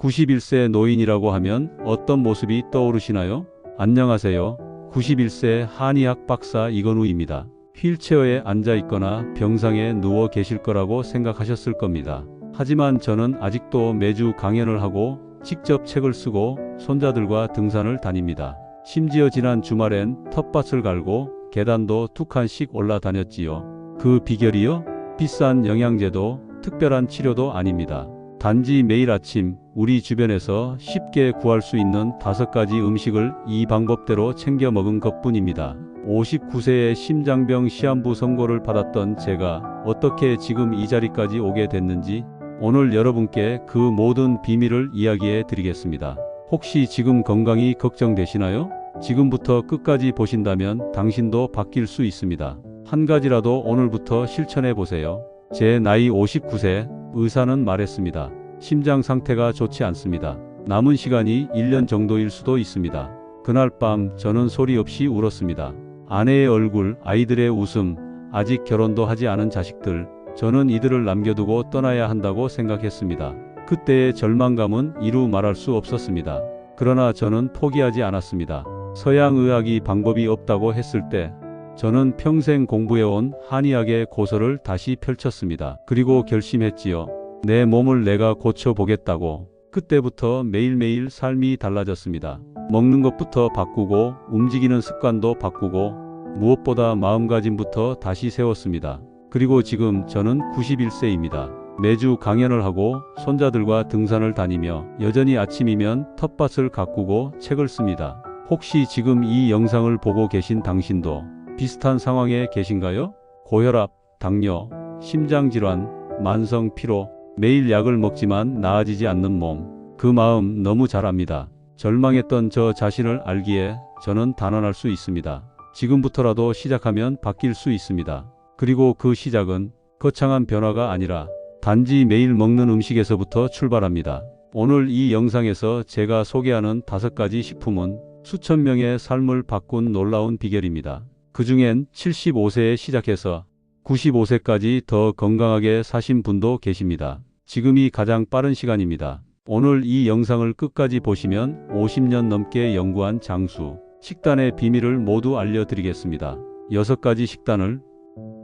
91세 노인이라고 하면 어떤 모습이 떠오르시나요? 안녕하세요. 91세 한의학 박사 이건우입니다. 휠체어에 앉아 있거나 병상에 누워 계실 거라고 생각하셨을 겁니다. 하지만 저는 아직도 매주 강연을 하고 직접 책을 쓰고 손자들과 등산을 다닙니다. 심지어 지난 주말엔 텃밭을 갈고 계단도 두 칸씩 올라다녔지요. 그 비결이요? 비싼 영양제도 특별한 치료도 아닙니다. 단지 매일 아침 우리 주변에서 쉽게 구할 수 있는 다섯 가지 음식을 이 방법대로 챙겨 먹은 것뿐입니다. 59세에 심장병 시한부 선고를 받았던 제가 어떻게 지금 이 자리까지 오게 됐는지 오늘 여러분께 그 모든 비밀을 이야기해 드리겠습니다. 혹시 지금 건강이 걱정되시나요? 지금부터 끝까지 보신다면 당신도 바뀔 수 있습니다. 한 가지라도 오늘부터 실천해 보세요. 제 나이 59세, 의사는 말했습니다. 심장 상태가 좋지 않습니다. 남은 시간이 1년 정도일 수도 있습니다. 그날 밤 저는 소리 없이 울었습니다. 아내의 얼굴, 아이들의 웃음, 아직 결혼도 하지 않은 자식들, 저는 이들을 남겨두고 떠나야 한다고 생각했습니다. 그때의 절망감은 이루 말할 수 없었습니다. 그러나 저는 포기하지 않았습니다. 서양 의학이 방법이 없다고 했을 때 저는 평생 공부해온 한의학의 고서를 다시 펼쳤습니다. 그리고 결심했지요. 내 몸을 내가 고쳐보겠다고. 그때부터 매일매일 삶이 달라졌습니다. 먹는 것부터 바꾸고 움직이는 습관도 바꾸고 무엇보다 마음가짐부터 다시 세웠습니다. 그리고 지금 저는 91세입니다. 매주 강연을 하고 손자들과 등산을 다니며 여전히 아침이면 텃밭을 가꾸고 책을 씁니다. 혹시 지금 이 영상을 보고 계신 당신도 비슷한 상황에 계신가요? 고혈압, 당뇨, 심장질환, 만성 피로, 매일 약을 먹지만 나아지지 않는 몸. 그 마음 너무 잘 압니다. 절망했던 저 자신을 알기에 저는 단언할 수 있습니다. 지금부터라도 시작하면 바뀔 수 있습니다. 그리고 그 시작은 거창한 변화가 아니라 단지 매일 먹는 음식에서부터 출발합니다. 오늘 이 영상에서 제가 소개하는 다섯 가지 식품은 수천 명의 삶을 바꾼 놀라운 비결입니다. 그 중엔 75세에 시작해서 95세까지 더 건강하게 사신 분도 계십니다. 지금이 가장 빠른 시간입니다. 오늘 이 영상을 끝까지 보시면 50년 넘게 연구한 장수, 식단의 비밀을 모두 알려드리겠습니다. 6가지 식단을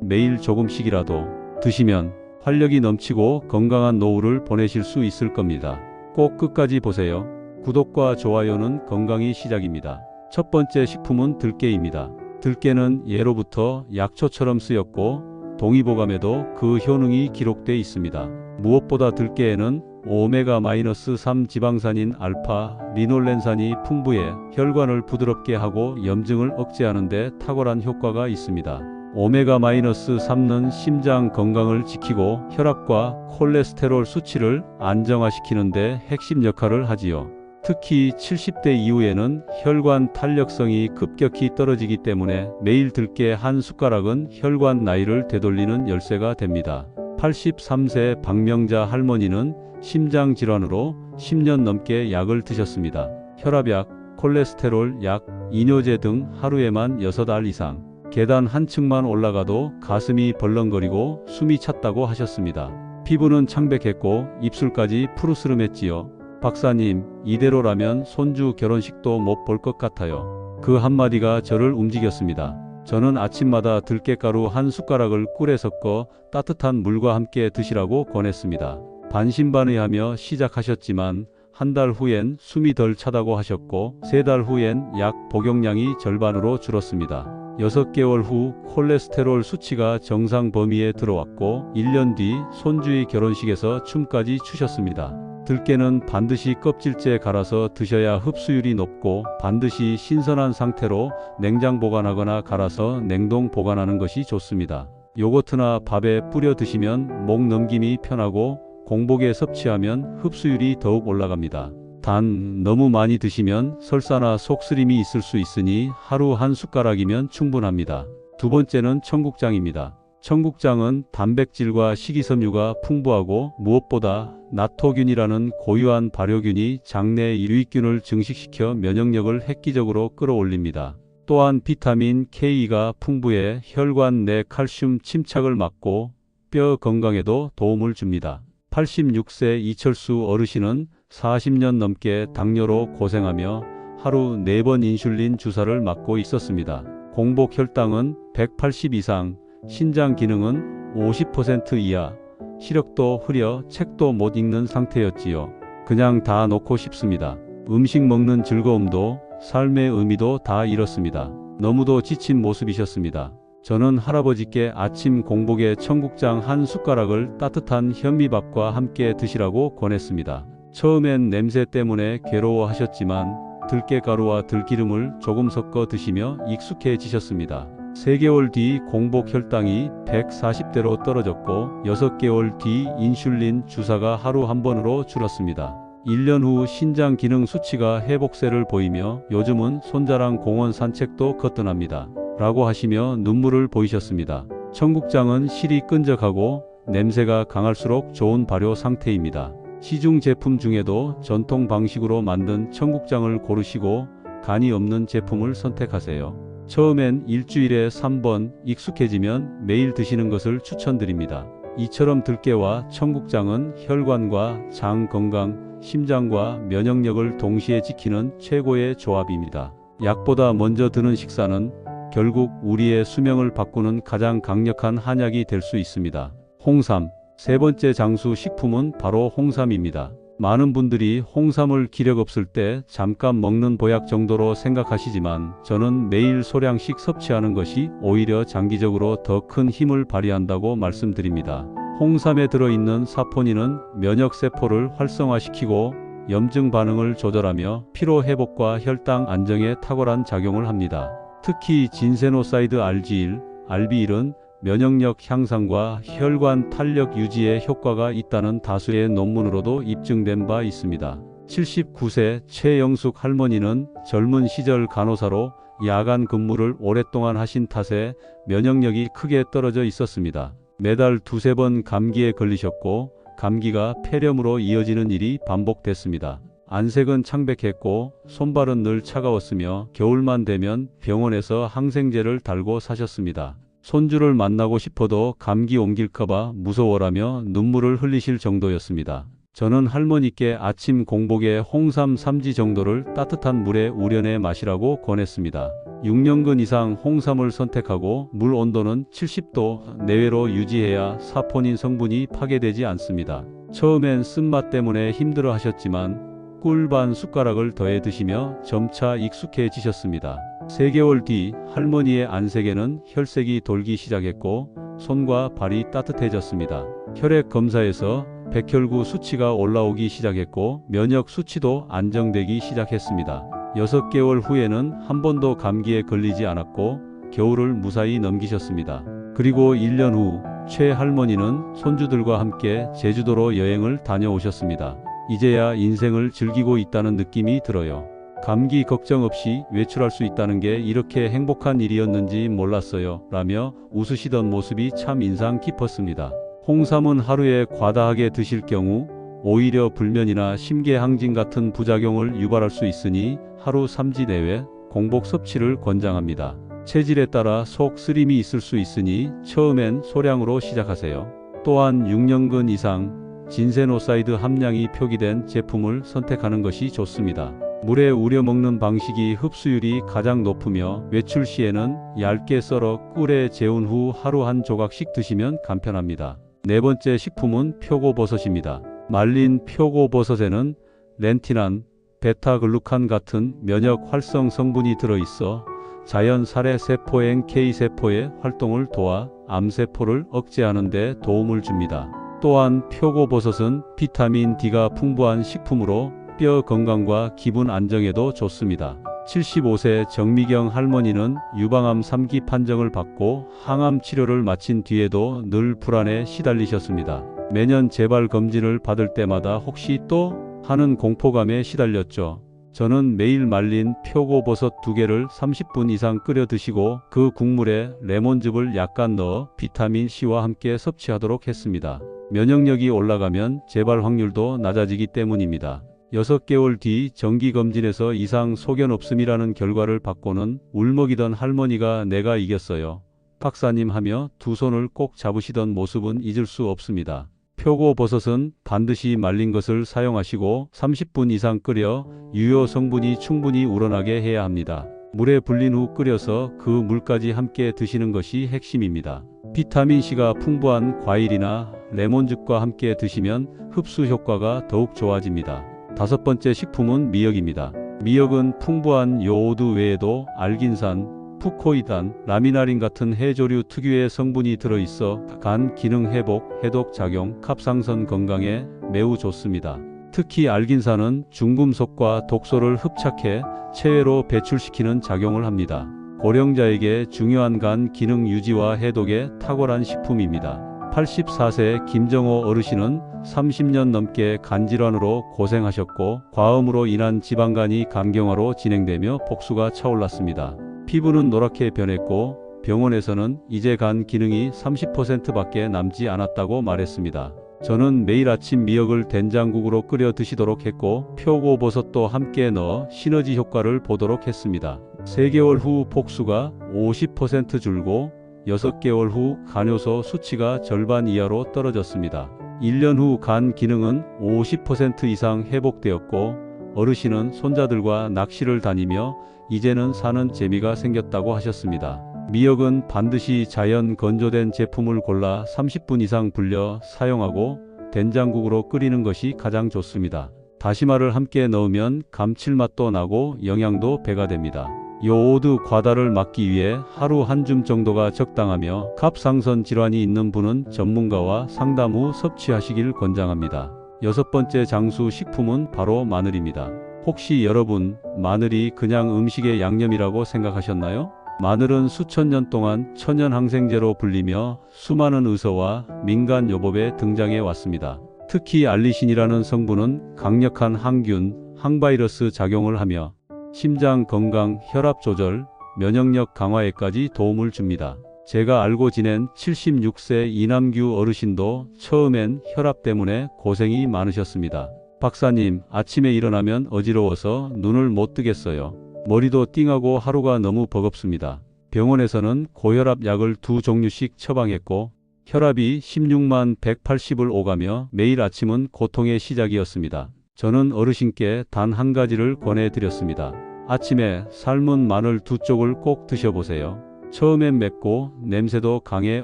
매일 조금씩이라도 드시면 활력이 넘치고 건강한 노후를 보내실 수 있을 겁니다. 꼭 끝까지 보세요. 구독과 좋아요는 건강이 시작입니다. 첫 번째 식품은 들깨입니다. 들깨는 예로부터 약초처럼 쓰였고 동의보감에도 그 효능이 기록돼 있습니다. 무엇보다 들깨에는 오메가-3 지방산인 알파 리놀렌산이 풍부해 혈관을 부드럽게 하고 염증을 억제하는 데 탁월한 효과가 있습니다. 오메가-3는 심장 건강을 지키고 혈압과 콜레스테롤 수치를 안정화시키는 데 핵심 역할을 하지요. 특히 70대 이후에는 혈관 탄력성이 급격히 떨어지기 때문에 매일 들깨 한 숟가락은 혈관 나이를 되돌리는 열쇠가 됩니다. 83세 박명자 할머니는 심장 질환으로 10년 넘게 약을 드셨습니다. 혈압약, 콜레스테롤 약, 이뇨제 등 하루에만 6알 이상. 계단 한 층만 올라가도 가슴이 벌렁거리고 숨이 찼다고 하셨습니다. 피부는 창백했고 입술까지 푸르스름했지요. 박사님, 이대로라면 손주 결혼식도 못 볼 것 같아요. 그 한마디가 저를 움직였습니다. 저는 아침마다 들깨가루 한 숟가락을 꿀에 섞어 따뜻한 물과 함께 드시라고 권했습니다. 반신반의하며 시작하셨지만 한 달 후엔 숨이 덜 차다고 하셨고 세 달 후엔 약 복용량이 절반으로 줄었습니다. 6개월 후 콜레스테롤 수치가 정상 범위에 들어왔고 1년 뒤 손주의 결혼식에서 춤까지 추셨습니다. 들깨는 반드시 껍질째 갈아서 드셔야 흡수율이 높고 반드시 신선한 상태로 냉장 보관하거나 갈아서 냉동 보관하는 것이 좋습니다. 요거트나 밥에 뿌려 드시면 목 넘김이 편하고 공복에 섭취하면 흡수율이 더욱 올라갑니다. 단 너무 많이 드시면 설사나 속쓰림이 있을 수 있으니 하루 한 숟가락이면 충분합니다. 두 번째는 청국장입니다. 청국장은 단백질과 식이섬유가 풍부하고 무엇보다 나토균이라는 고유한 발효균이 장내 유익균을 증식시켜 면역력을 획기적으로 끌어올립니다. 또한 비타민 K가 풍부해 혈관 내 칼슘 침착을 막고 뼈 건강에도 도움을 줍니다. 86세 이철수 어르신은 40년 넘게 당뇨로 고생하며 하루 4번 인슐린 주사를 맞고 있었습니다. 공복 혈당은 180 이상, 신장 기능은 50% 이하, 시력도 흐려 책도 못 읽는 상태였지요. 그냥 다 놓고 싶습니다. 음식 먹는 즐거움도 삶의 의미도 다 잃었습니다. 너무도 지친 모습이셨습니다. 저는 할아버지께 아침 공복에 청국장 한 숟가락을 따뜻한 현미밥과 함께 드시라고 권했습니다. 처음엔 냄새 때문에 괴로워하셨지만 들깨가루와 들기름을 조금 섞어 드시며 익숙해지셨습니다. 3개월 뒤 공복 혈당이 140대로 떨어졌고 6개월 뒤 인슐린 주사가 하루 한 번으로 줄었습니다. 1년 후 신장 기능 수치가 회복세를 보이며 요즘은 손자랑 공원 산책도 거뜬합니다. 라고 하시며 눈물을 보이셨습니다. 청국장은 실이 끈적하고 냄새가 강할수록 좋은 발효 상태입니다. 시중 제품 중에도 전통 방식으로 만든 청국장을 고르시고 간이 없는 제품을 선택하세요. 처음엔 일주일에 3번 익숙해지면 매일 드시는 것을 추천드립니다. 이처럼 들깨와 청국장은 혈관과 장 건강, 심장과 면역력을 동시에 지키는 최고의 조합입니다. 약보다 먼저 드는 식사는 결국 우리의 수명을 바꾸는 가장 강력한 한약이 될 수 있습니다. 홍삼. 세 번째 장수 식품은 바로 홍삼입니다. 많은 분들이 홍삼을 기력 없을 때 잠깐 먹는 보약 정도로 생각하시지만 저는 매일 소량씩 섭취하는 것이 오히려 장기적으로 더 큰 힘을 발휘한다고 말씀드립니다. 홍삼에 들어있는 사포닌은 면역세포를 활성화시키고 염증 반응을 조절하며 피로 회복과 혈당 안정에 탁월한 작용을 합니다. 특히 진세노사이드 알지일, 알비일은 면역력 향상과 혈관 탄력 유지에 효과가 있다는 다수의 논문으로도 입증된 바 있습니다. 79세 최영숙 할머니는 젊은 시절 간호사로 야간 근무를 오랫동안 하신 탓에 면역력이 크게 떨어져 있었습니다. 매달 두세 번 감기에 걸리셨고 감기가 폐렴으로 이어지는 일이 반복됐습니다. 안색은 창백했고 손발은 늘 차가웠으며 겨울만 되면 병원에서 항생제를 달고 사셨습니다. 손주를 만나고 싶어도 감기 옮길까봐 무서워라며 눈물을 흘리실 정도였습니다. 저는 할머니께 아침 공복에 홍삼 3지 정도를 따뜻한 물에 우려내 마시라고 권했습니다. 6년근 이상 홍삼을 선택하고 물 온도는 70도 내외로 유지해야 사포닌 성분이 파괴되지 않습니다. 처음엔 쓴맛 때문에 힘들어 하셨지만 꿀 반 숟가락을 더해 드시며 점차 익숙해지셨습니다. 3개월 뒤 할머니의 안색에는 혈색이 돌기 시작했고 손과 발이 따뜻해졌습니다. 혈액 검사에서 백혈구 수치가 올라오기 시작했고 면역 수치도 안정되기 시작했습니다. 6개월 후에는 한 번도 감기에 걸리지 않았고 겨울을 무사히 넘기셨습니다. 그리고 1년 후 최 할머니는 손주들과 함께 제주도로 여행을 다녀오셨습니다. 이제야 인생을 즐기고 있다는 느낌이 들어요. 감기 걱정 없이 외출할 수 있다는 게 이렇게 행복한 일이었는지 몰랐어요. 라며 웃으시던 모습이 참 인상 깊었습니다. 홍삼은 하루에 과다하게 드실 경우 오히려 불면이나 심계항진 같은 부작용을 유발할 수 있으니 하루 3지 내외 공복 섭취를 권장합니다. 체질에 따라 속 쓰림이 있을 수 있으니 처음엔 소량으로 시작하세요. 또한 6년근 이상 진세노사이드 함량이 표기된 제품을 선택하는 것이 좋습니다. 물에 우려 먹는 방식이 흡수율이 가장 높으며 외출 시에는 얇게 썰어 꿀에 재운 후 하루 한 조각씩 드시면 간편합니다. 네 번째 식품은 표고버섯입니다. 말린 표고버섯에는 렌티난, 베타글루칸 같은 면역 활성 성분이 들어있어 자연 살해 세포 NK 세포의 활동을 도와 암세포를 억제하는 데 도움을 줍니다. 또한 표고버섯은 비타민 D가 풍부한 식품으로 뼈 건강과 기분 안정에도 좋습니다. 75세 정미경 할머니는 유방암 3기 판정을 받고 항암 치료를 마친 뒤에도 늘 불안에 시달리셨습니다. 매년 재발 검진을 받을 때마다 혹시 또 하는 공포감에 시달렸죠. 저는 매일 말린 표고버섯 두 개를 30분 이상 끓여 드시고 그 국물에 레몬즙을 약간 넣어 비타민 C와 함께 섭취하도록 했습니다. 면역력이 올라가면 재발 확률도 낮아지기 때문입니다. 6개월 뒤 정기검진에서 이상 소견 없음이라는 결과를 받고는 울먹이던 할머니가 내가 이겼어요. 박사님 하며 두 손을 꼭 잡으시던 모습은 잊을 수 없습니다. 표고 버섯은 반드시 말린 것을 사용하시고 30분 이상 끓여 유효 성분이 충분히 우러나게 해야 합니다. 물에 불린 후 끓여서 그 물까지 함께 드시는 것이 핵심입니다. 비타민C가 풍부한 과일이나 레몬즙과 함께 드시면 흡수 효과가 더욱 좋아집니다. 다섯 번째 식품은 미역입니다. 미역은 풍부한 요오드 외에도 알긴산, 푸코이단, 라미나린 같은 해조류 특유의 성분이 들어있어 간 기능 회복, 해독 작용, 갑상선 건강에 매우 좋습니다. 특히 알긴산은 중금속과 독소를 흡착해 체외로 배출시키는 작용을 합니다. 고령자에게 중요한 간 기능 유지와 해독에 탁월한 식품입니다. 84세 김정호 어르신은 30년 넘게 간질환으로 고생하셨고 과음으로 인한 지방간이 간경화로 진행되며 복수가 차올랐습니다. 피부는 노랗게 변했고 병원에서는 이제 간 기능이 30%밖에 남지 않았다고 말했습니다. 저는 매일 아침 미역을 된장국으로 끓여 드시도록 했고 표고버섯도 함께 넣어 시너지 효과를 보도록 했습니다. 3개월 후 복수가 50% 줄고 6개월 후 간효소 수치가 절반 이하로 떨어졌습니다. 1년 후 간 기능은 50% 이상 회복되었고 어르신은 손자들과 낚시를 다니며 이제는 사는 재미가 생겼다고 하셨습니다. 미역은 반드시 자연 건조된 제품을 골라 30분 이상 불려 사용하고 된장국으로 끓이는 것이 가장 좋습니다. 다시마를 함께 넣으면 감칠맛도 나고 영양도 배가 됩니다. 요오드 과다를 막기 위해 하루 한 줌 정도가 적당하며 갑상선 질환이 있는 분은 전문가와 상담 후 섭취하시길 권장합니다. 여섯 번째 장수 식품은 바로 마늘입니다. 혹시 여러분 마늘이 그냥 음식의 양념이라고 생각하셨나요? 마늘은 수천 년 동안 천연 항생제로 불리며 수많은 의서와 민간 요법에 등장해 왔습니다. 특히 알리신이라는 성분은 강력한 항균, 항바이러스 작용을 하며 심장 건강, 혈압 조절, 면역력 강화에까지 도움을 줍니다. 제가 알고 지낸 76세 이남규 어르신도 처음엔 혈압 때문에 고생이 많으셨습니다. 박사님, 아침에 일어나면 어지러워서 눈을 못 뜨겠어요. 머리도 띵하고 하루가 너무 버겁습니다. 병원에서는 고혈압 약을 두 종류씩 처방했고 혈압이 16만 180을 오가며 매일 아침은 고통의 시작이었습니다. 저는 어르신께 단 한 가지를 권해드렸습니다. 아침에 삶은 마늘 두 쪽을 꼭 드셔보세요. 처음엔 맵고 냄새도 강해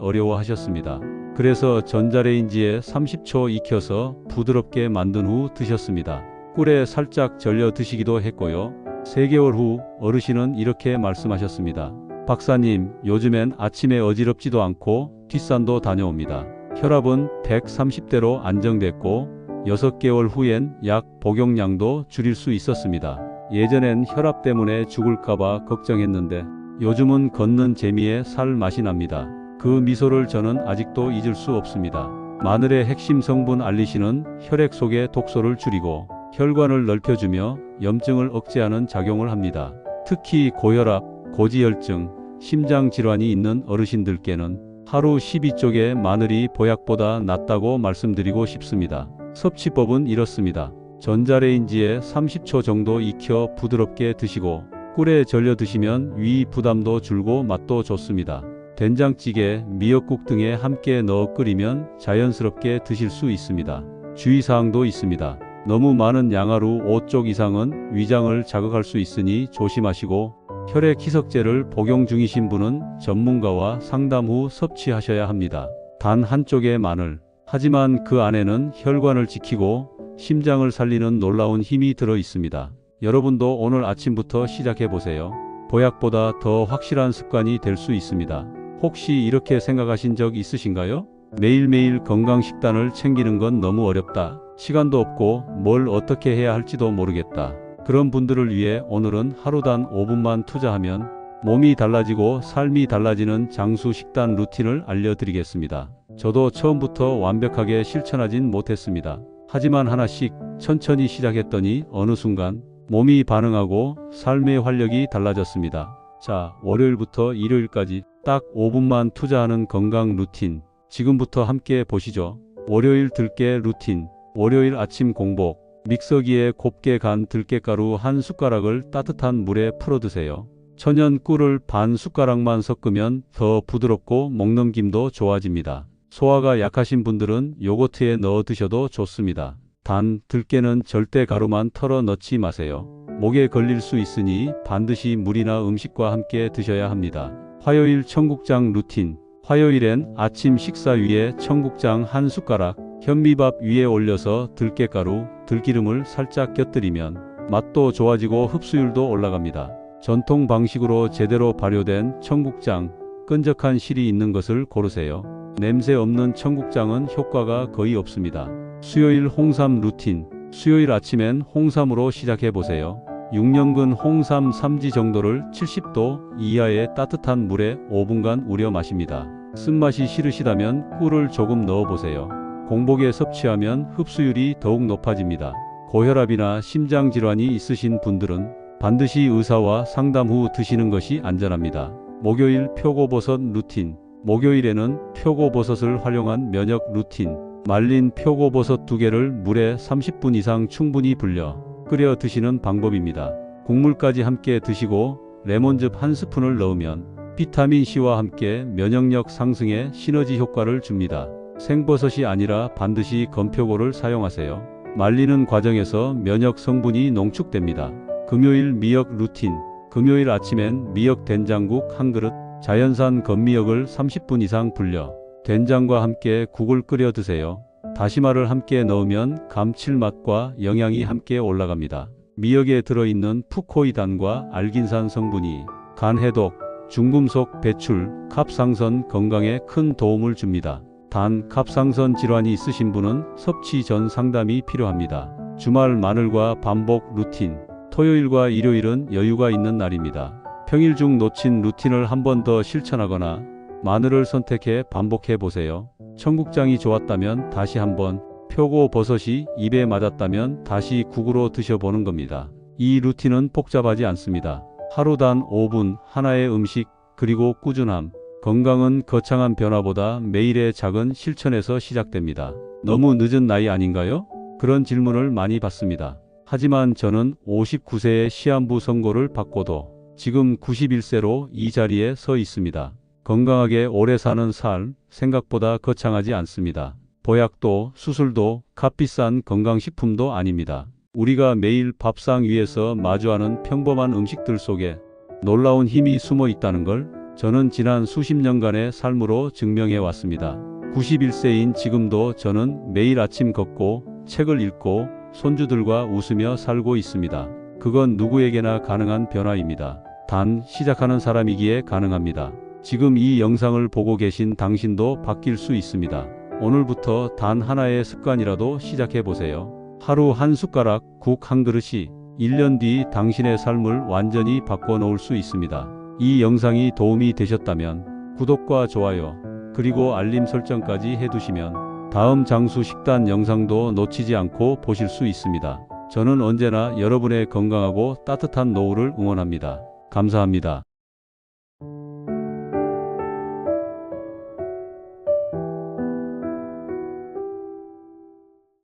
어려워하셨습니다. 그래서 전자레인지에 30초 익혀서 부드럽게 만든 후 드셨습니다. 꿀에 살짝 절여 드시기도 했고요. 3개월 후 어르신은 이렇게 말씀하셨습니다. 박사님, 요즘엔 아침에 어지럽지도 않고 뒷산도 다녀옵니다. 혈압은 130대로 안정됐고 6개월 후엔 약 복용량도 줄일 수 있었습니다. 예전엔 혈압 때문에 죽을까봐 걱정했는데 요즘은 걷는 재미에 살 맛이 납니다. 그 미소를 저는 아직도 잊을 수 없습니다. 마늘의 핵심 성분 알리신은 혈액 속의 독소를 줄이고 혈관을 넓혀주며 염증을 억제하는 작용을 합니다. 특히 고혈압, 고지혈증, 심장 질환이 있는 어르신들께는 하루 12쪽의 마늘이 보약보다 낫다고 말씀드리고 싶습니다. 섭취법은 이렇습니다. 전자레인지에 30초 정도 익혀 부드럽게 드시고 꿀에 절여 드시면 위 부담도 줄고 맛도 좋습니다. 된장찌개, 미역국 등에 함께 넣어 끓이면 자연스럽게 드실 수 있습니다. 주의사항도 있습니다. 너무 많은 양하루 5쪽 이상은 위장을 자극할 수 있으니 조심하시고 혈액 희석제를 복용 중이신 분은 전문가와 상담 후 섭취하셔야 합니다. 단 한쪽의 마늘. 하지만 그 안에는 혈관을 지키고 심장을 살리는 놀라운 힘이 들어 있습니다. 여러분도 오늘 아침부터 시작해 보세요. 보약보다 더 확실한 습관이 될 수 있습니다. 혹시 이렇게 생각하신 적 있으신가요? 매일매일 건강 식단을 챙기는 건 너무 어렵다. 시간도 없고 뭘 어떻게 해야 할지도 모르겠다. 그런 분들을 위해 오늘은 하루단 5분만 투자하면 몸이 달라지고 삶이 달라지는 장수 식단 루틴을 알려드리겠습니다. 저도 처음부터 완벽하게 실천하진 못했습니다. 하지만 하나씩 천천히 시작했더니 어느 순간 몸이 반응하고 삶의 활력이 달라졌습니다. 자, 월요일부터 일요일까지 딱 5분만 투자하는 건강 루틴. 지금부터 함께 보시죠. 월요일 들깨 루틴. 월요일 아침 공복. 믹서기에 곱게 간 들깨가루 한 숟가락을 따뜻한 물에 풀어 드세요. 천연 꿀을 반 숟가락만 섞으면 더 부드럽고 먹넘김도 좋아집니다. 소화가 약하신 분들은 요거트에 넣어 드셔도 좋습니다. 단, 들깨는 절대 가루만 털어 넣지 마세요. 목에 걸릴 수 있으니 반드시 물이나 음식과 함께 드셔야 합니다. 화요일 청국장 루틴. 화요일엔 아침 식사 위에 청국장 한 숟가락, 현미밥 위에 올려서 들깨가루, 들기름을 살짝 곁들이면 맛도 좋아지고 흡수율도 올라갑니다. 전통 방식으로 제대로 발효된 청국장, 끈적한 실이 있는 것을 고르세요. 냄새 없는 청국장은 효과가 거의 없습니다. 수요일 홍삼 루틴. 수요일 아침엔 홍삼으로 시작해 보세요. 6년근 홍삼 삼지 정도를 70도 이하의 따뜻한 물에 5분간 우려 마십니다. 쓴맛이 싫으시다면 꿀을 조금 넣어 보세요. 공복에 섭취하면 흡수율이 더욱 높아집니다. 고혈압이나 심장 질환이 있으신 분들은 반드시 의사와 상담 후 드시는 것이 안전합니다. 목요일 표고버섯 루틴. 목요일에는 표고버섯을 활용한 면역 루틴. 말린 표고버섯 두 개를 물에 30분 이상 충분히 불려 끓여 드시는 방법입니다. 국물까지 함께 드시고 레몬즙 한 스푼을 넣으면 비타민 C와 함께 면역력 상승에 시너지 효과를 줍니다. 생버섯이 아니라 반드시 건표고를 사용하세요. 말리는 과정에서 면역 성분이 농축됩니다. 금요일 미역 루틴. 금요일 아침엔 미역 된장국 한 그릇, 자연산 건미역을 30분 이상 불려 된장과 함께 국을 끓여 드세요. 다시마를 함께 넣으면 감칠맛과 영양이 함께 올라갑니다. 미역에 들어있는 푸코이단과 알긴산 성분이 간 해독, 중금속 배출, 갑상선 건강에 큰 도움을 줍니다. 단 갑상선 질환이 있으신 분은 섭취 전 상담이 필요합니다. 주말 마늘과 반복 루틴. 토요일과 일요일은 여유가 있는 날입니다. 평일 중 놓친 루틴을 한 번 더 실천하거나 마늘을 선택해 반복해 보세요. 청국장이 좋았다면 다시 한번 표고 버섯이 입에 맞았다면 다시 국으로 드셔보는 겁니다. 이 루틴은 복잡하지 않습니다. 하루 단 5분 하나의 음식 그리고 꾸준함. 건강은 거창한 변화보다 매일의 작은 실천에서 시작됩니다. 너무 늦은 나이 아닌가요? 그런 질문을 많이 받습니다. 하지만 저는 59세의 시한부 선고를 받고도 지금 91세로 이 자리에 서 있습니다. 건강하게 오래 사는 삶 생각보다 거창하지 않습니다. 보약도 수술도 값비싼 건강식품도 아닙니다. 우리가 매일 밥상 위에서 마주하는 평범한 음식들 속에 놀라운 힘이 숨어 있다는 걸 저는 지난 수십 년간의 삶으로 증명해 왔습니다. 91세인 지금도 저는 매일 아침 걷고 책을 읽고 손주들과 웃으며 살고 있습니다. 그건 누구에게나 가능한 변화입니다. 단 시작하는 사람이기에 가능합니다. 지금 이 영상을 보고 계신 당신도 바뀔 수 있습니다. 오늘부터 단 하나의 습관이라도 시작해 보세요. 하루 한 숟가락 국 한 그릇이 1년 뒤 당신의 삶을 완전히 바꿔 놓을 수 있습니다. 이 영상이 도움이 되셨다면 구독과 좋아요, 그리고 알림 설정까지 해두시면 다음 장수 식단 영상도 놓치지 않고 보실 수 있습니다. 저는 언제나 여러분의 건강하고 따뜻한 노후를 응원합니다. 감사합니다.